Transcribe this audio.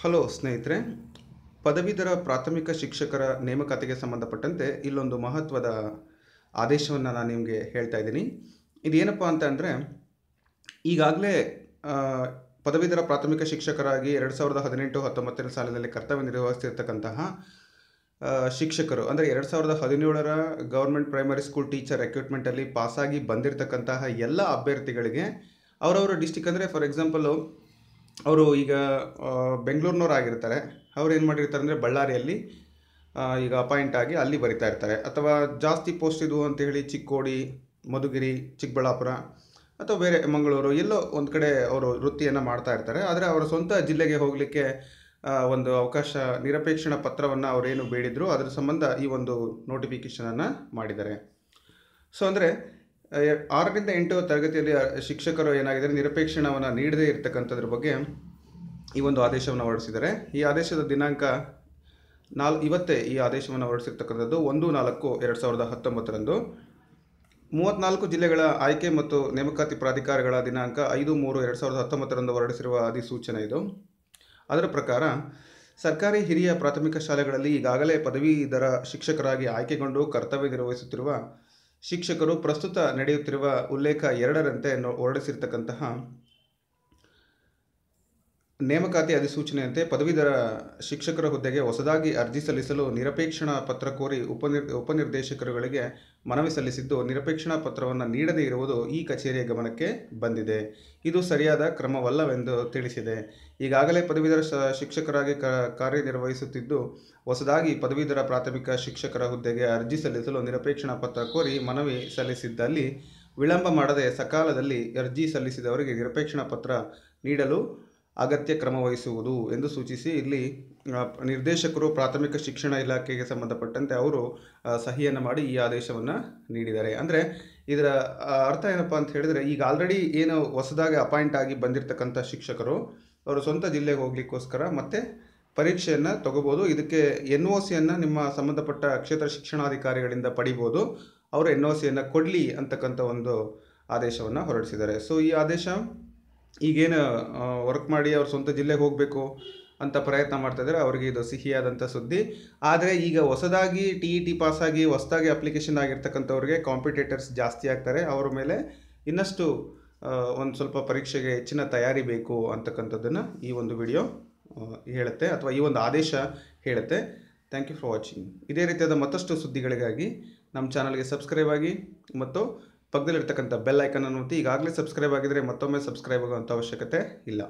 Hello ಸ್ನೇಹಿತರೆ, ಪದವೀಧರ ಪ್ರಾಥಮಿಕ ಶಿಕ್ಷಕರ ನೇಮಕಾತಿಗೆ ಸಂಬಂಧಪಟ್ಟಂತೆ ಇಲ್ಲೊಂದು ಮಹತ್ವದ ಆದೇಶವನ್ನು ನಾನು ನಿಮಗೆ ಹೇಳ್ತಾ ಇದ್ದೀನಿ. ಇದೇನಪ್ಪ ಅಂತ ಅಂದರೆ, ಈಗಾಗಲೇ ಪದವೀಧರ ಪ್ರಾಥಮಿಕ ಶಿಕ್ಷಕರಾಗಿ ಎರಡು ಸಾವಿರದ ಹದಿನೆಂಟು ಹತ್ತೊಂಬತ್ತನೇ ಸಾಲಿನಲ್ಲಿ ಕರ್ತವ್ಯ ನಿರ್ವಹಿಸ್ತಿರ್ತಕ್ಕಂತಹ ಶಿಕ್ಷಕರು, ಅಂದರೆ ಎರಡು ಸಾವಿರದ ಹದಿನೇಳರ ಗೌರ್ಮೆಂಟ್ ಪ್ರೈಮರಿ ಸ್ಕೂಲ್ ಟೀಚರ್ ರೆಕ್ರೂಟ್ಮೆಂಟಲ್ಲಿ ಪಾಸಾಗಿ ಬಂದಿರತಕ್ಕಂತಹ ಎಲ್ಲ ಅಭ್ಯರ್ಥಿಗಳಿಗೆ, ಅವರವರ ಡಿಸ್ಟಿಕ್ ಅಂದರೆ, ಫಾರ್ ಎಕ್ಸಾಂಪಲು ಅವರು ಈಗ ಬೆಂಗಳೂರಿನವರಾಗಿರ್ತಾರೆ. ಅವ್ರು ಏನು ಮಾಡಿರ್ತಾರೆ ಅಂದರೆ ಬಳ್ಳಾರಿಯಲ್ಲಿ ಈಗ ಅಪಾಯಿಂಟ್ ಆಗಿ ಅಲ್ಲಿ ಬರಿತಾ ಇರ್ತಾರೆ. ಅಥವಾ ಜಾಸ್ತಿ ಪೋಸ್ಟ್ ಇದು ಅಂತ ಹೇಳಿ ಚಿಕ್ಕೋಡಿ, ಮಧುಗಿರಿ, ಚಿಕ್ಕಬಳ್ಳಾಪುರ ಅಥವಾ ಬೇರೆ ಮಂಗಳೂರು ಎಲ್ಲೋ ಒಂದು ಕಡೆ ಅವರು ವೃತ್ತಿಯನ್ನು ಮಾಡ್ತಾ ಇರ್ತಾರೆ. ಆದರೆ ಅವರ ಸ್ವಂತ ಜಿಲ್ಲೆಗೆ ಹೋಗಲಿಕ್ಕೆ ಒಂದು ಅವಕಾಶ ನಿರಪೇಕ್ಷಣ ಪತ್ರವನ್ನು ಅವರೇನು ಬೇಡಿದ್ರು, ಅದರ ಸಂಬಂಧ ಈ ಒಂದು ನೋಟಿಫಿಕೇಷನನ್ನು ಮಾಡಿದ್ದಾರೆ. ಸೊ ಅಂದರೆ ಆರರಿಂದ ಎಂಟು ತರಗತಿಯಲ್ಲಿ ಶಿಕ್ಷಕರು ಏನಾಗಿದೆ ನಿರಪೇಕ್ಷಣವನ್ನು ನೀಡದೇ ಇರತಕ್ಕಂಥದ್ರ ಬಗ್ಗೆ ಈ ಒಂದು ಆದೇಶವನ್ನು ಹೊರಡಿಸಿದ್ದಾರೆ. ಈ ಆದೇಶದ ದಿನಾಂಕ ನಾಲ್, ಇವತ್ತೇ ಈ ಆದೇಶವನ್ನು ಹೊರಡಿಸಿರ್ತಕ್ಕಂಥದ್ದು ಒಂದು, ನಾಲ್ಕು, ಎರಡು ಸಾವಿರದ ಹತ್ತೊಂಬತ್ತರಂದು. ಮೂವತ್ತ್ನಾಲ್ಕು ಜಿಲ್ಲೆಗಳ ಆಯ್ಕೆ ಮತ್ತು ನೇಮಕಾತಿ ಪ್ರಾಧಿಕಾರಗಳ ದಿನಾಂಕ ಐದು, ಮೂರು, ಎರಡು ಸಾವಿರದ ಹತ್ತೊಂಬತ್ತರಂದು ಹೊರಡಿಸಿರುವ ಅಧಿಸೂಚನೆ ಇದು. ಅದರ ಪ್ರಕಾರ, ಸರ್ಕಾರಿ ಹಿರಿಯ ಪ್ರಾಥಮಿಕ ಶಾಲೆಗಳಲ್ಲಿ ಈಗಾಗಲೇ ಪದವೀಧರ ಶಿಕ್ಷಕರಾಗಿ ಆಯ್ಕೆಗೊಂಡು ಕರ್ತವ್ಯ ನಿರ್ವಹಿಸುತ್ತಿರುವ ಶಿಕ್ಷಕರು ಪ್ರಸ್ತುತ ನಡೆಯುತ್ತಿರುವ ಉಲ್ಲೇಖ ಎರಡರಂತೆ ಹೊರಡಿಸಿರ್ತಕ್ಕಂತಹ ನೇಮಕಾತಿ ಅಧಿಸೂಚನೆಯಂತೆ ಪದವೀಧರ ಶಿಕ್ಷಕರ ಹುದ್ದೆಗೆ ಹೊಸದಾಗಿ ಅರ್ಜಿ ಸಲ್ಲಿಸಲು ನಿರಪೇಕ್ಷಣಾ ಪತ್ರ ಕೋರಿ ಉಪನಿರ್, ಉಪನಿರ್ದೇಶಕರುಗಳಿಗೆ ಮನವಿ ಸಲ್ಲಿಸಿದ್ದು ನಿರಪೇಕ್ಷಣಾ ಪತ್ರವನ್ನು ನೀಡದೇ ಇರುವುದು ಈ ಕಚೇರಿಯ ಗಮನಕ್ಕೆ ಬಂದಿದೆ. ಇದು ಸರಿಯಾದ ಕ್ರಮವಲ್ಲವೆಂದು ತಿಳಿಸಿದೆ. ಈಗಾಗಲೇ ಪದವೀಧರ ಶಿಕ್ಷಕರಾಗಿ ಕಾರ್ಯನಿರ್ವಹಿಸುತ್ತಿದ್ದು ಹೊಸದಾಗಿ ಪದವೀಧರ ಪ್ರಾಥಮಿಕ ಶಿಕ್ಷಕರ ಹುದ್ದೆಗೆ ಅರ್ಜಿ ಸಲ್ಲಿಸಲು ನಿರಪೇಕ್ಷಣಾ ಪತ್ರ ಕೋರಿ ಮನವಿ ಸಲ್ಲಿಸಿದ್ದಲ್ಲಿ ವಿಳಂಬ ಮಾಡದೆ ಸಕಾಲದಲ್ಲಿ ಅರ್ಜಿ ಸಲ್ಲಿಸಿದವರಿಗೆ ನಿರಪೇಕ್ಷಣಾ ಪತ್ರ ನೀಡಲು ಅಗತ್ಯ ಕ್ರಮ ವಹಿಸುವುದು ಎಂದು ಸೂಚಿಸಿ ಇಲ್ಲಿ ನಿರ್ದೇಶಕರು ಪ್ರಾಥಮಿಕ ಶಿಕ್ಷಣ ಇಲಾಖೆಗೆ ಸಂಬಂಧಪಟ್ಟಂತೆ ಅವರು ಸಹಿಯನ್ನು ಮಾಡಿ ಈ ಆದೇಶವನ್ನು ನೀಡಿದ್ದಾರೆ. ಅಂದರೆ ಇದರ ಅರ್ಥ ಏನಪ್ಪ ಅಂತ ಹೇಳಿದರೆ ಈಗ ಆಲ್ರೆಡಿ ಏನು ಹೊಸದಾಗಿ ಅಪಾಯಿಂಟ್ ಆಗಿ ಬಂದಿರತಕ್ಕಂಥ ಶಿಕ್ಷಕರು ಅವರು ಸ್ವಂತ ಜಿಲ್ಲೆಗೆ ಹೋಗ್ಲಿಕ್ಕೋಸ್ಕರ ಮತ್ತೆ ಪರೀಕ್ಷೆಯನ್ನು ತಗೋಬೋದು. ಇದಕ್ಕೆ ಎನ್ ಒ ಸಿಯನ್ನು ನಿಮ್ಮ ಸಂಬಂಧಪಟ್ಟ ಕ್ಷೇತ್ರ ಶಿಕ್ಷಣಾಧಿಕಾರಿಗಳಿಂದ ಪಡಿಬೋದು. ಅವರು ಎನ್ ಒ ಸಿಯನ್ನು ಕೊಡಲಿ ಅಂತಕ್ಕಂಥ ಒಂದು ಆದೇಶವನ್ನು ಹೊರಡಿಸಿದ್ದಾರೆ. ಸೊ ಈ ಆದೇಶ ಈಗೇನು ವರ್ಕ್ ಮಾಡಿ ಅವ್ರ ಸ್ವಂತ ಜಿಲ್ಲೆಗೆ ಹೋಗಬೇಕು ಅಂತ ಪ್ರಯತ್ನ ಮಾಡ್ತಾ ಇದ್ದಾರೆ ಅವರಿಗೆ ಇದು ಸಿಹಿಯಾದಂಥ ಸುದ್ದಿ. ಆದರೆ ಈಗ ಹೊಸದಾಗಿ ಟಿ ಇ ಟಿ ಪಾಸಾಗಿ ಹೊಸದಾಗಿ ಅಪ್ಲಿಕೇಶನ್ ಆಗಿರ್ತಕ್ಕಂಥವ್ರಿಗೆ ಕಾಂಪಿಟೇಟರ್ಸ್ ಜಾಸ್ತಿ ಆಗ್ತಾರೆ. ಅವರ ಮೇಲೆ ಇನ್ನಷ್ಟು ಒಂದು ಸ್ವಲ್ಪ ಪರೀಕ್ಷೆಗೆ ಹೆಚ್ಚಿನ ತಯಾರಿ ಬೇಕು ಅಂತಕ್ಕಂಥದ್ದನ್ನು ಈ ಒಂದು ವಿಡಿಯೋ ಹೇಳುತ್ತೆ ಅಥವಾ ಈ ಒಂದು ಆದೇಶ ಹೇಳುತ್ತೆ. ಥ್ಯಾಂಕ್ ಯು ಫಾರ್ ವಾಚಿಂಗ್ ಇದೇ ರೀತಿಯಾದ ಮತ್ತಷ್ಟು ಸುದ್ದಿಗಳಿಗಾಗಿ ನಮ್ಮ ಚಾನಲ್ಗೆ ಸಬ್ಸ್ಕ್ರೈಬ್ ಆಗಿ ಮತ್ತು ಪಕ್ಕದಲ್ಲಿರ್ತಕ್ಕಂಥ ಬೆಲ್ ಐಕನ್ ಒತ್ತಿ ಈಗಾಗಲೇ ಸಬ್ಸ್ಕ್ರೈಬ್ ಆಗಿದ್ರೆ ಮತ್ತೊಮ್ಮೆ ಸಬ್ಸ್ಕ್ರೈಬ್ ಆಗುವಂಥ ಅವಶ್ಯಕತೆ ಇಲ್ಲ.